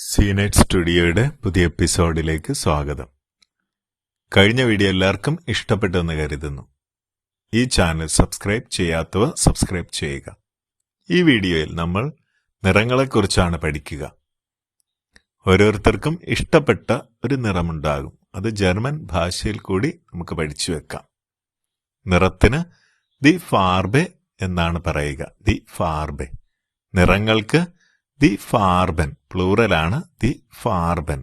സീനെറ്റ് സ്റ്റുഡിയോയുടെ പുതിയ എപ്പിസോഡിലേക്ക് സ്വാഗതം. കഴിഞ്ഞ വീഡിയോ എല്ലാവർക്കും ഇഷ്ടപ്പെട്ടെന്ന് കരുതുന്നു. ഈ ചാനൽ സബ്സ്ക്രൈബ് ചെയ്യാത്തവർ സബ്സ്ക്രൈബ് ചെയ്യുക. ഈ വീഡിയോയിൽ നമ്മൾ നിറങ്ങളെക്കുറിച്ചാണ് പഠിക്കുക. ഓരോരുത്തർക്കും ഇഷ്ടപ്പെട്ട ഒരു നിറമുണ്ടാകും. അത് ജർമ്മൻ ഭാഷയിൽ കൂടി നമുക്ക് പഠിച്ചു വെക്കാം. നിറത്തിന് ദി ഫാർബെ എന്നാണ് പറയുക. ദി ഫാർബെ. നിറങ്ങൾക്ക് ദി ഫാർബൻ പ്ലൂറലാണ് ദി ഫാർബൻ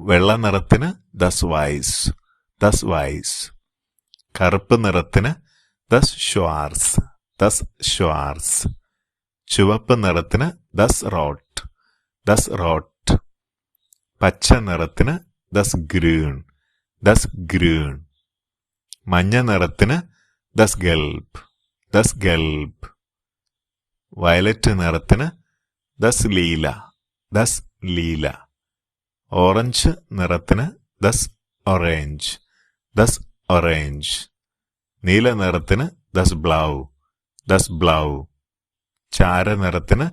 വെള്ള നിറത്തിന് ദസ് വൈസ് ദസ് വൈസ് കറുപ്പ് നിറത്തിന് ദസ് ഷ്വാർസ് ദസ് ഷ്വാർസ് ചുവപ്പ് നിറത്തിന് ദസ് റോട്ട് ദസ് റോട്ട് പച്ച നിറത്തിന് ദസ് ഗ്രീൺ ദസ് ഗ്രീൺ മഞ്ഞ നിറത്തിന് ദസ് ഗൽബ് ദസ് ഗൽബ് വയലറ്റ് നിറത്തിന് ദസ് ലീല ദസ് ലീല ഓറഞ്ച് നിറത്തിന് ദസ് ഒറേഞ്ച് ദസ് ഒറേഞ്ച് നീല നിറത്തിന് ദസ് ബ്ലൗ ദസ് ബ്ലൗ ചാര നിറത്തിന്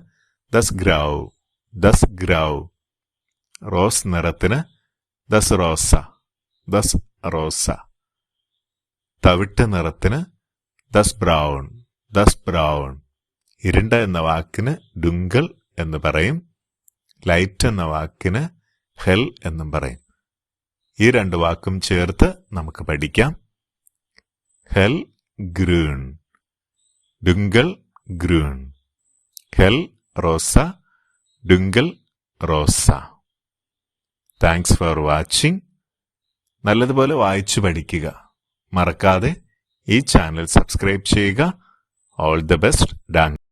ദസ് ഗ്രൗ ദസ് ഗ്രൗ റോസ് നിറത്തിന് ദസ് റോസ ദസ് റോസ തവിട്ട് നിറത്തിന് ദസ് ബ്രൗൺ ദസ് ബ്രൗൺ ഇരുണ്ട എന്ന വാക്കിന് ഡുങ്കൽ എന്ന് പറയും. ലൈറ്റ് എന്ന വാക്കിന് ഹെൽ എന്നും പറയും. ഈ രണ്ട് വാക്കും ചേർത്ത് നമുക്ക് പഠിക്കാം. ഹെൽ ഗ്രൂൺ. ഡുങ്കൽ ഗ്രൂൺ. ഹെൽ റോസ. ഡുങ്കൽ റോസ. താങ്ക്സ് ഫോർ വാച്ചിങ് നല്ലതുപോലെ വായിച്ചു പഠിക്കുക. മറക്കാതെ ഈ ചാനൽ സബ്സ്ക്രൈബ് ചെയ്യുക. All the best ഡാങ്ക്